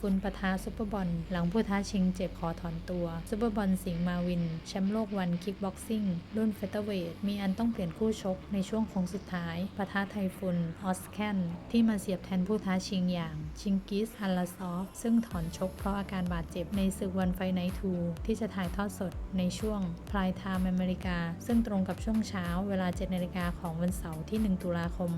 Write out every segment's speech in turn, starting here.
ฟุนปะทะซุปเปอร์บอลหลังผู้ท้าชิงเจ็บขอถอนตัวซุปเปอร์บอลสิงห์มาวิน แชมป์โลกวันคิกบ็อกซิ่งรุ่นเฟเธอร์เวทมีอันต้องเปลี่ยนคู่ชกในช่วงโค้งสุดท้ายปะทะไทฟุนออสแคนที่มาเสียบแทนผู้ท้าชิงอย่างชิงกิสอัลลาซอฟซึ่งถอนชกเพราะอาการบาดเจ็บในศึกวันไฟไนทูที่จะถ่ายทอดสดในช่วงพลายไทม์อเมริกา ซึ่งตรงกับช่วงเช้าเวลา7นาฬิกาของวันเสาร์ที่ 1 ตุลาคม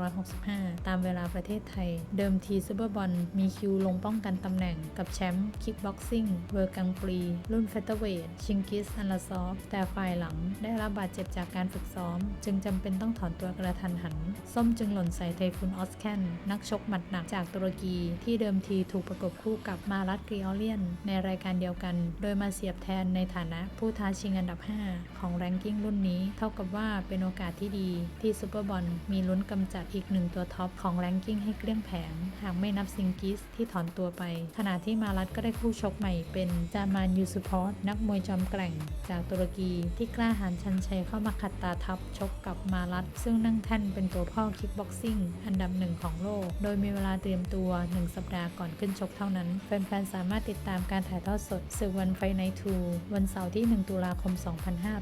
2565 ตามเวลาประเทศไทย เดิมทีซูเปอร์บอลมีคิวลงป้องกันตำแหน่งกับแชมป์คิกบ็อกซิ่งเวอร์กังปรี รุ่นเฟเธอร์เวทชิงกิสอัลลาซอฟแต่ฝ่ายหลังได้รับบาดเจ็บจากการฝึกซ้อม จึงจำเป็นต้องถอนตัวกระทันหัน ส้มจึงหล่นใส่ไทฟุนออสแคนนักชกหมัดหนักจากตุรกี ที่เดิมทีถูกประกบคู่กับมารัตกริออเลียน ในรายการเดียวกัน โดยมาเสียบแทนในฐานะผู้ท้าชิงอันดับ 5 ของแรงกิ้งรุ่นนี้ เท่ากับว่าเป็นโอกาสที่ดีที่ซูเปอร์บอลมีลุ้นกำจัดอีกหนึ่งตัวท็อปของแรงกิ้งให้เกลี้ยงแผงหากไม่นับซิงกิสที่ถอนตัวไป ขณะที่มารัตก็ได้คู่ชกใหม่เป็นจามานยูสุพอร์ตนักมวยจอมแกร่ง จากตุรกีที่กล้าหาญชันชัยเข้ามาขัดตาทับชกกับมารัตซึ่งนั่งแท่นเป็นตัวพ่อคิกบ็อกซิ่งอันดับหนึ่งของโลก โดยมีเวลาเตรียมตัว 1 สัปดาห์ก่อนขึ้นชกเท่านั้น แฟนๆ สามารถติดตามการถ่ายทอดสดศึกวันไฟไนทูวันเสาร์ที่ 1 ตุลาคม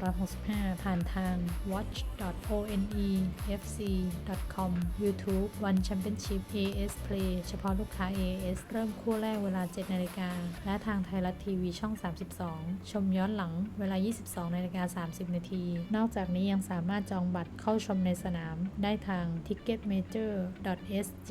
2565 ผ่านทาง watch.onefc.com YouTube One Championship AS Play เฉพาะลูกค้า AS เริ่มคู่แรกเวลา 7 นาฬิกา และทางไทยรัฐทีวีช่อง 32 ชมย้อนหลังเวลา 22 นาฬิกา 30 นาที นอกจากนี้ยังสามารถจองบัตรเข้าชมในสนามได้ทาง ticketmajor.sg